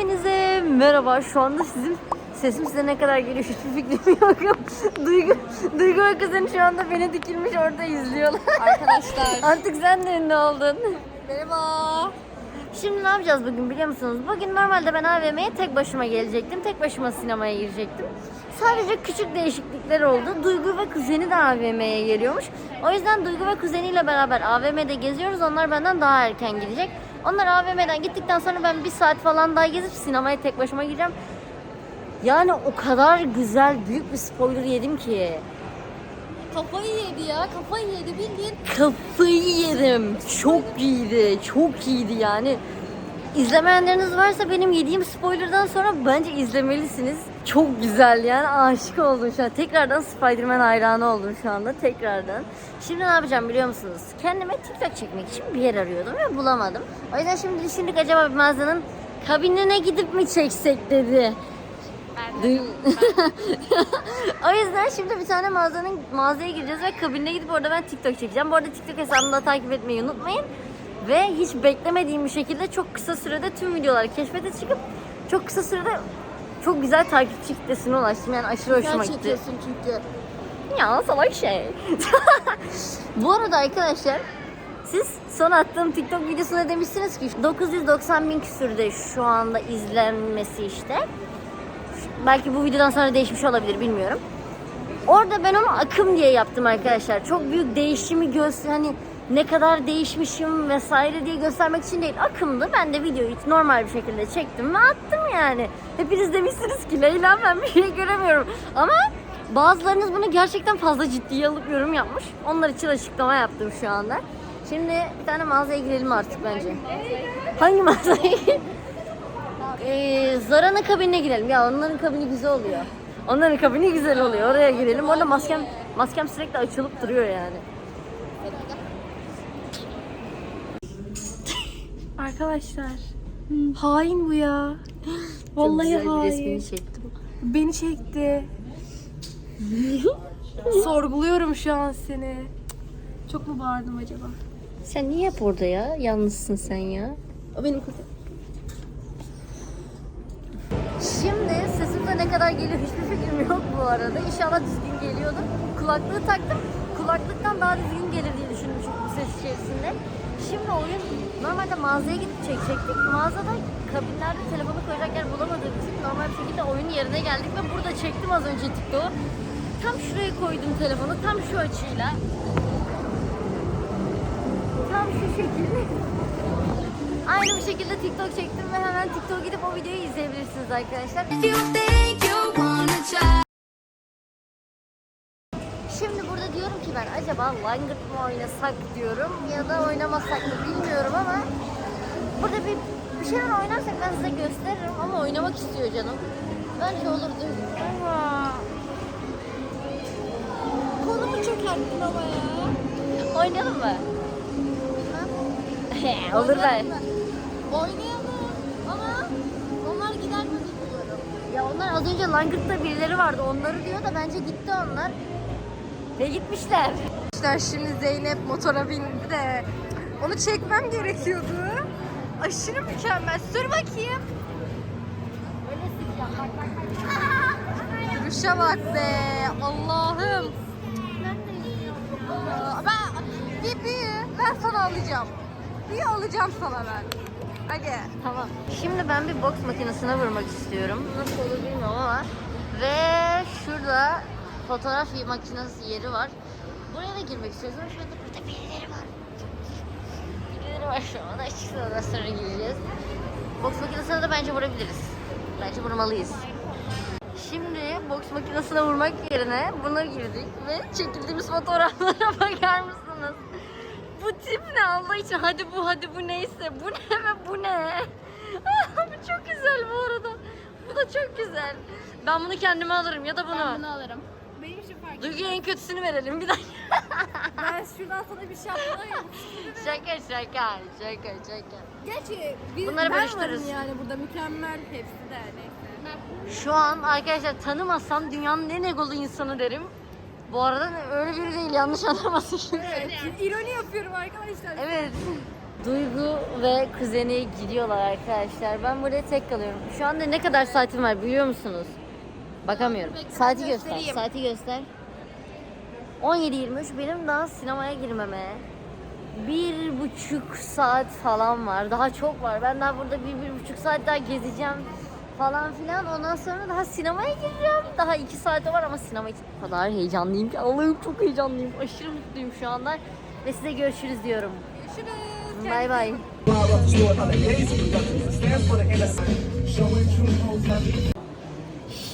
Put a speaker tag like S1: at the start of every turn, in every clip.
S1: Hepinize merhaba. Şu anda sizin sesim size ne kadar geliyor hiçbir fikrim yok. Duygu, Duygu ve kızın şu anda beni dikilmiş orada izliyorlar.
S2: Arkadaşlar.
S1: Artık sen de ünlü oldun.
S2: Merhaba.
S1: Şimdi ne yapacağız bugün biliyor musunuz? Bugün normalde ben AVM'ye tek başıma gelecektim. Tek başıma sinemaya girecektim. Sadece küçük değişiklikler oldu. Duygu ve kuzeni de AVM'ye geliyormuş. O yüzden Duygu ve kuzeniyle beraber AVM'de geziyoruz. Onlar benden daha erken gidecek. Onlar AVM'den gittikten sonra ben bir saat falan daha gezip sinemaya tek başıma gireceğim. Yani o kadar güzel, büyük bir spoiler yedim ki.
S2: Kafayı yedi ya. Kafayı yedi bildiğin.
S1: Kafayı yedim. Çok iyiydi. Çok iyiydi yani. İzlemeyenleriniz varsa benim yediğim spoilerdan sonra bence izlemelisiniz. Çok güzel yani aşık oldum şu an. Tekrardan Spider-Man hayranı oldum şu anda tekrardan. Şimdi ne yapacağım biliyor musunuz? Kendime TikTok çekmek için bir yer arıyordum ve bulamadım. O yüzden şimdi düşündük acaba bir mağazanın kabinine gidip mi çeksek dedi. Duy- o yüzden şimdi bir tane mağazanın mağazaya gireceğiz ve kabinine gidip orada ben TikTok çekeceğim. Bu arada TikTok hesabımı da takip etmeyi unutmayın. Ve hiç beklemediğim bir şekilde çok kısa sürede tüm videoları keşfete çıkıp çok kısa sürede çok güzel takipçi kitlesine ulaştım. Yani aşırı hoşuma
S2: Sen
S1: gitti.
S2: çekiyorsun çünkü.
S1: Ya salak şey. Bu arada arkadaşlar siz son attığım TikTok videosunda demişsiniz ki 990 bin küsürde şu anda izlenmesi işte. Belki bu videodan sonra değişmiş olabilir bilmiyorum. Orada ben onu akım diye yaptım arkadaşlar. Çok büyük değişimi göster hani ne kadar değişmişim vesaire diye göstermek için değil. Akımdı. Ben de videoyu normal bir şekilde çektim ve attım yani. Hepiniz demişsiniz ki Leyla ben bir şey göremiyorum. Ama bazılarınız bunu gerçekten fazla ciddiye alıp yorum yapmış. Onlar için açıklama yaptım şu anda. Şimdi bir tane mağazaya girelim artık bence. Hangi mağazaya? Ee, Zara'nın kabinine girelim. Ya onların kabini güzel oluyor. Onların kabini güzel oluyor. Oraya girelim. Orada maskem maskem sürekli açılıp duruyor yani.
S3: Arkadaşlar. Hain bu ya. Vallahi
S1: Çok güzel
S3: hain.
S1: resmini çektim.
S3: Beni çekti. Sorguluyorum şu an seni. Çok mu bağırdım acaba?
S1: Sen niye hep orada ya? Yalnızsın sen ya.
S3: O benim kızım.
S1: Şimdi sesimde ne kadar geliyor hiçbir fikrim yok bu arada. İnşallah düzgün geliyordur. Kulaklığı taktım. Kulaklıktan daha düzgün gelir diye düşündüm çünkü bu ses içerisinde. Şimdi oyun normalde mağazaya gidip çekecektik. Mağazada kabinlerde telefonu koyacak yer bulamadığım için normal bir şekilde oyunun yerine geldik ve burada çektim az önce TikTok'u. Tam şuraya koydum telefonu tam şu açıyla. Tam şu şekilde. Aynı bu şekilde TikTok çektim ve hemen TikTok'a gidip o videoyu izleyebilirsiniz arkadaşlar. Ki ben acaba Langırt mı oynasak diyorum ya da oynamasak mı bilmiyorum ama burada bir, bir şeyler oynarsak ben size gösteririm ama oynamak istiyor canım. Bence olur değil mi?
S3: Ama. Kolumu çökerttin ama ya.
S1: Oynayalım mı? olur be.
S2: Oynayalım. Ama onlar gider mi bilmiyorum.
S1: Ya onlar az önce Langırt'ta birileri vardı onları diyor da bence gitti onlar. Ve gitmişler.
S3: Arkadaşlar şimdi Zeynep motora bindi de onu çekmem gerekiyordu. Aşırı mükemmel. Sür bakayım.
S1: Öyle bak bak bak.
S3: Duruşa bak be. Allah'ım. Ben bir büyü. Ben sana alacağım. Büyü alacağım sana ben. Hadi.
S1: Tamam. Şimdi ben bir boks makinesine vurmak istiyorum. Nasıl olur bilmiyorum ama. Ve şurada fotoğraf makinesi yeri var. Buraya da girmek istiyoruz ama şu anda burada birileri var. Birileri var şu anda. Açıkçası daha sonra gireceğiz. Boks makinesine de bence vurabiliriz. Bence vurmalıyız. Şimdi boks makinesine vurmak yerine buna girdik ve çekildiğimiz fotoğraflara bakar mısınız? Bu tip ne Allah için? Hadi bu hadi bu neyse. Bu ne ve bu ne? bu çok güzel bu arada. Bu da çok güzel. Ben bunu kendime alırım ya da bunu.
S2: Ben bunu alırım.
S1: Duygu'ya en kötüsünü verelim bir dakika.
S3: Ben şuradan sana bir şey yapmalıyım.
S1: şaka şaka şaka şaka.
S3: Gerçi biz,
S1: Bunları
S3: ben varım yani burada mükemmel hepsi de neyse.
S1: Şu an arkadaşlar tanımasam dünyanın en egolu insanı derim. Bu arada öyle biri değil yanlış anlamasın.
S3: Evet, ironi yapıyorum arkadaşlar.
S1: Evet. Duygu ve kuzeni gidiyorlar arkadaşlar. Ben burada tek kalıyorum. Şu anda ne kadar saatim var biliyor musunuz? Bakamıyorum. Saati göster. Saati göster. 17.23 benim daha sinemaya girmeme bir buçuk saat falan var. Daha çok var. Ben daha burada bir, bir buçuk saat daha gezeceğim falan filan. Ondan sonra daha sinemaya gireceğim. Daha iki saat var ama sinema için o kadar heyecanlıyım ki. Allah'ım çok heyecanlıyım. Aşırı mutluyum şu anda. Ve size görüşürüz diyorum.
S2: Görüşürüz.
S1: Bay bay.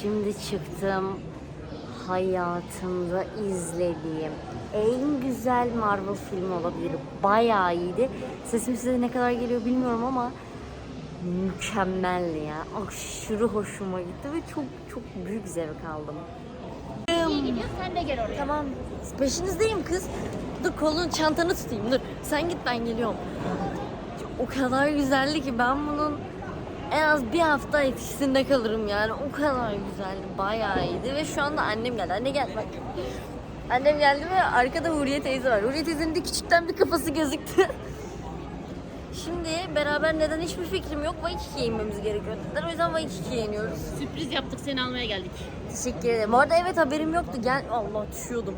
S1: Şimdi çıktım. Hayatımda izlediğim en güzel Marvel filmi olabilir. Bayağı iyiydi. Sesim size ne kadar geliyor bilmiyorum ama mükemmeldi ya. Aşırı hoşuma gitti ve çok çok büyük zevk aldım.
S2: Gidiyor sen de gel oraya.
S1: Tamam. Peşinizdeyim kız. Dur kolun çantanı tutayım. Dur. Sen git ben geliyorum. O kadar güzeldi ki ben bunun en az bir hafta etkisinde kalırım yani. O kadar güzeldi. Bayağı iyiydi ve şu anda annem geldi. Anne gel bak. Annem geldi ve arkada Huriye teyze var. Huriye teyzenin de küçükten bir kafası gözüktü. Şimdi beraber neden hiçbir fikrim yok. Vay inmemiz gerekiyor dediler. O yüzden Vay iniyoruz.
S2: Sürpriz yaptık seni almaya geldik.
S1: Teşekkür ederim. Bu arada evet haberim yoktu. Gel Allah düşüyordum.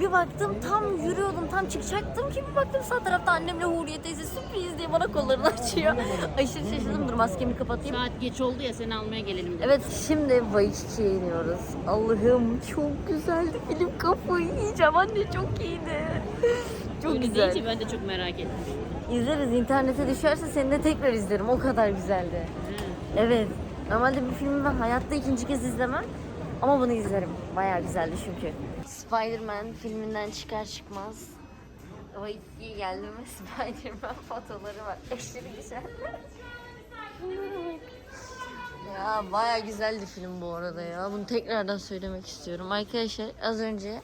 S1: Bir baktım tam yürüyordum tam çıkacaktım ki bir baktım sağ tarafta annemle Huriye teyze sürpriz diye bana kollarını açıyor. Aşırı şaşırdım. Dur maskemi kapatayım.
S2: Saat geç oldu ya seni almaya gelelim dedik.
S1: Evet şimdi Vaikiki'ye iniyoruz. Allah'ım çok güzeldi film kafayı yiyeceğim anne çok iyiydi. Çok
S2: Öyle
S1: güzel.
S2: deyince ben de çok merak ettim.
S1: İzleriz internete düşerse seni de tekrar izlerim o kadar güzeldi.
S2: Hı.
S1: Evet. Normalde bir filmi ben hayatta ikinci kez izlemem. Ama bunu izlerim. Bayağı güzeldi çünkü. Spider-Man filminden çıkar çıkmaz. O ikiye geldim ve Spider-Man fotoları var. Aşırı güzel. ya bayağı güzeldi film bu arada ya. Bunu tekrardan söylemek istiyorum. Arkadaşlar az önce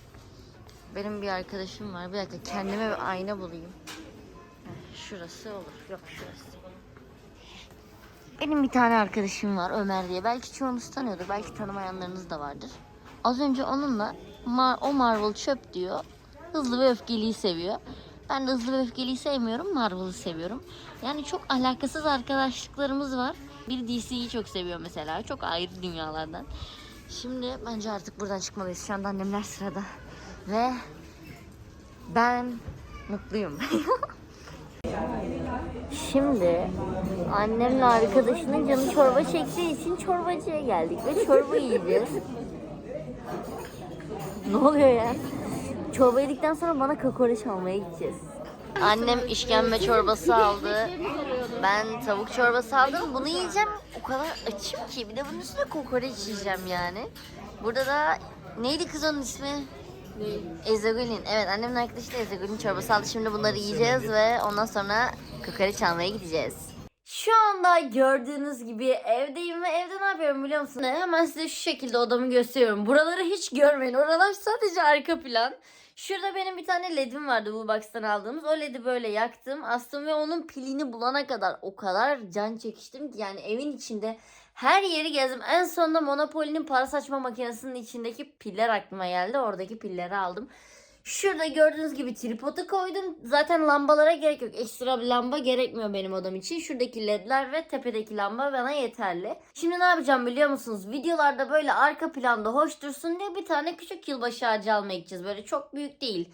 S1: benim bir arkadaşım var. Bir dakika kendime bir ayna bulayım. Şurası olur. Yok şurası. Benim bir tane arkadaşım var Ömer diye. Belki çoğunuz tanıyordur. Belki tanımayanlarınız da vardır. Az önce onunla Mar- o Marvel çöp diyor. Hızlı ve öfkeliyi seviyor. Ben de hızlı ve öfkeliyi sevmiyorum. Marvel'ı seviyorum. Yani çok alakasız arkadaşlıklarımız var. Bir DC'yi çok seviyor mesela. Çok ayrı dünyalardan. Şimdi bence artık buradan çıkmalıyız. Şu anda annemler sırada. Ve ben mutluyum. Şimdi annemle arkadaşının canı çorba çektiği için çorbacıya geldik ve çorba yiyeceğiz. ne oluyor ya? Çorba yedikten sonra bana kokoreç almaya gideceğiz. Annem işkembe çorbası aldı. Ben tavuk çorbası aldım. Bunu yiyeceğim. O kadar açım ki. Bir de bunun üstüne kokoreç yiyeceğim yani. Burada da neydi kız onun ismi? Ezogülin. Evet annemin arkadaşı da ezogülin çorbası aldı. Şimdi bunları yiyeceğiz ve ondan sonra kokoreç almaya gideceğiz. Şu anda gördüğünüz gibi evdeyim ve evde ne yapıyorum biliyor musunuz? Hemen size şu şekilde odamı gösteriyorum. Buraları hiç görmeyin. Oralar sadece arka plan. Şurada benim bir tane ledim vardı bu box'tan aldığımız. O ledi böyle yaktım, astım ve onun pilini bulana kadar o kadar can çekiştim ki yani evin içinde her yeri gezdim. En sonunda Monopoly'nin para saçma makinesinin içindeki piller aklıma geldi. Oradaki pilleri aldım. Şurada gördüğünüz gibi tripodu koydum. Zaten lambalara gerek yok. Ekstra bir lamba gerekmiyor benim odam için. Şuradaki ledler ve tepedeki lamba bana yeterli. Şimdi ne yapacağım biliyor musunuz? Videolarda böyle arka planda hoş dursun diye bir tane küçük yılbaşı ağacı almaya gideceğiz. Böyle çok büyük değil.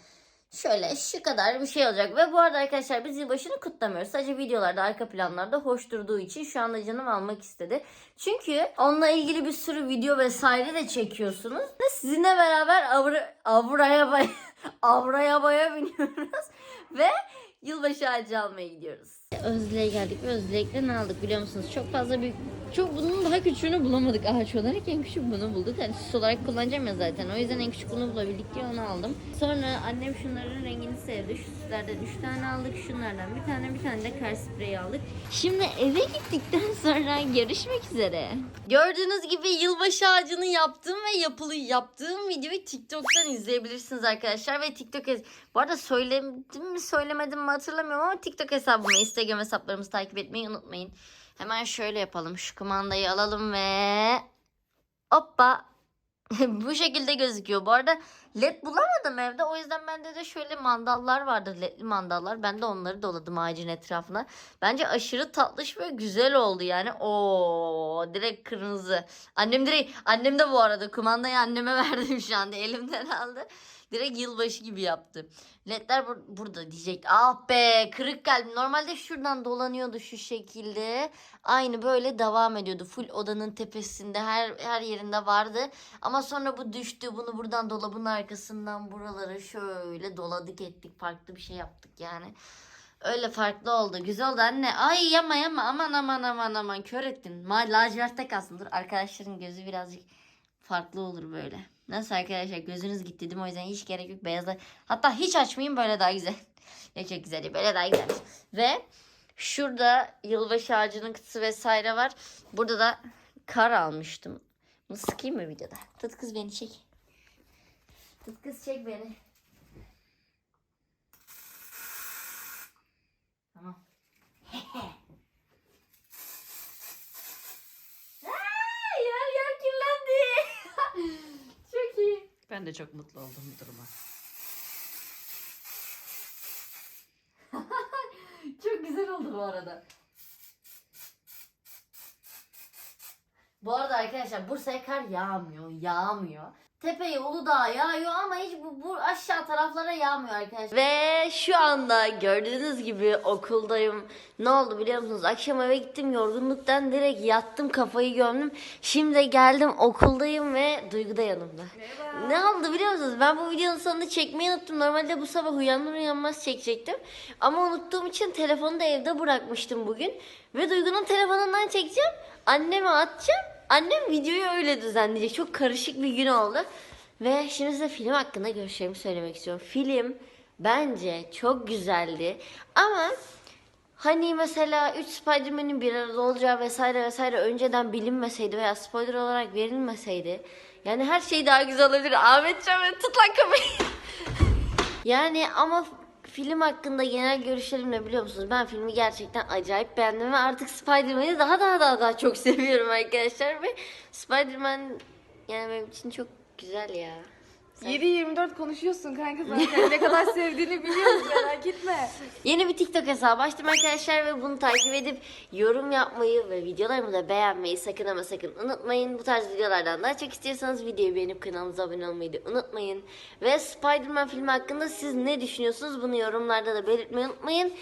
S1: Şöyle şu kadar bir şey olacak. Ve bu arada arkadaşlar biz yılbaşını kutlamıyoruz. Sadece videolarda arka planlarda hoş durduğu için şu anda canım almak istedi. Çünkü onunla ilgili bir sürü video vesaire de çekiyorsunuz. Ve sizinle beraber avra, avraya bay, avraya baya biniyoruz. Ve yılbaşı ağacı almaya gidiyoruz. Özde'ye geldik ve ne aldık biliyor musunuz? Çok fazla büyük çok bunun daha küçüğünü bulamadık ağaç olarak. En küçük bunu bulduk. Hani süs olarak kullanacağım ya zaten. O yüzden en küçük bunu bulabildik diye onu aldım. Sonra annem şunların rengini sevdi. Şu süslerden 3 tane aldık. Şunlardan bir tane bir tane de kar spreyi aldık. Şimdi eve gittikten sonra görüşmek üzere. Gördüğünüz gibi yılbaşı ağacını yaptığım ve yapılı yaptığım videoyu TikTok'tan izleyebilirsiniz arkadaşlar. Ve TikTok bu arada söyledim mi söylemedim mi hatırlamıyorum ama TikTok hesabımı, Instagram hesaplarımızı takip etmeyi unutmayın. Hemen şöyle yapalım. Şu kumandayı alalım ve hoppa. Bu şekilde gözüküyor. Bu arada led bulamadım evde. O yüzden bende de şöyle mandallar vardı. Ledli mandallar. Ben de onları doladım ağacın etrafına. Bence aşırı tatlış ve güzel oldu yani. Oo, direkt kırmızı. Annem direkt annem de bu arada kumandayı anneme verdim şu anda. Elimden aldı. Direkt yılbaşı gibi yaptı. Ledler bur- burada diyecek. Ah be kırık kalbim. Normalde şuradan dolanıyordu şu şekilde. Aynı böyle devam ediyordu. Full odanın tepesinde her her yerinde vardı. Ama sonra bu düştü. Bunu buradan dolabın arkasından buralara şöyle doladık ettik. Farklı bir şey yaptık yani. Öyle farklı oldu. Güzel oldu anne. Ay yama yama aman aman aman aman kör ettin. Ma lacivertte kalsın. Dur arkadaşların gözü birazcık farklı olur böyle. Nasıl arkadaşlar gözünüz gitti değil mi? O yüzden hiç gerek yok beyazla. Hatta hiç açmayayım böyle daha güzel. ya çok güzel değil, böyle daha güzel. Ve şurada yılbaşı ağacının kutusu vesaire var. Burada da kar almıştım. Bunu sıkayım mı videoda? Tut kız beni çek. Tut kız çek beni. Tamam. Aa, yer yer kirlendi. Çok iyi.
S4: De çok mutlu oldum bu duruma.
S1: Çok güzel oldu bu arada. Bu arada arkadaşlar Bursa'ya kar yağmıyor, yağmıyor. Tepeye Uludağ'a yağıyor ama hiç bu, bu aşağı taraflara yağmıyor arkadaşlar. Ve şu anda gördüğünüz gibi okuldayım. Ne oldu biliyor musunuz? Akşam eve gittim yorgunluktan direkt yattım kafayı gömdüm. Şimdi geldim okuldayım ve Duygu da yanımda. Ne oldu biliyor musunuz? Ben bu videonun sonunu çekmeyi unuttum. Normalde bu sabah uyanır uyanmaz çekecektim. Ama unuttuğum için telefonu da evde bırakmıştım bugün. Ve Duygu'nun telefonundan çekeceğim. Anneme atacağım. Annem videoyu öyle düzenleyecek. Çok karışık bir gün oldu. Ve şimdi size film hakkında görüşlerimi söylemek istiyorum. Film bence çok güzeldi. Ama Hani mesela 3 Spider-Man'in bir arada olacağı vesaire vesaire önceden bilinmeseydi veya spoiler olarak verilmeseydi yani her şey daha güzel olabilir. Ahmet Can tut lan kapıyı. yani ama film hakkında genel görüşlerim ne biliyor musunuz? Ben filmi gerçekten acayip beğendim ve artık Spider-Man'i daha daha daha daha çok seviyorum arkadaşlar ve Spider-Man yani benim için çok güzel ya.
S3: 7-24 konuşuyorsun kanka zaten. ne kadar sevdiğini biliyoruz merak etme.
S1: Yeni bir TikTok hesabı açtım arkadaşlar ve bunu takip edip yorum yapmayı ve videolarımı da beğenmeyi sakın ama sakın unutmayın. Bu tarz videolardan daha çok istiyorsanız videoyu beğenip kanalımıza abone olmayı da unutmayın. Ve Spider-Man filmi hakkında siz ne düşünüyorsunuz bunu yorumlarda da belirtmeyi unutmayın.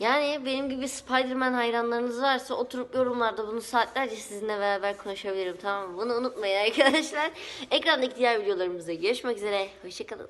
S1: Yani benim gibi Spider-Man hayranlarınız varsa oturup yorumlarda bunu saatlerce sizinle beraber konuşabilirim tamam mı? Bunu unutmayın arkadaşlar. Ekrandaki diğer videolarımızda görüşmek üzere. Hoşçakalın.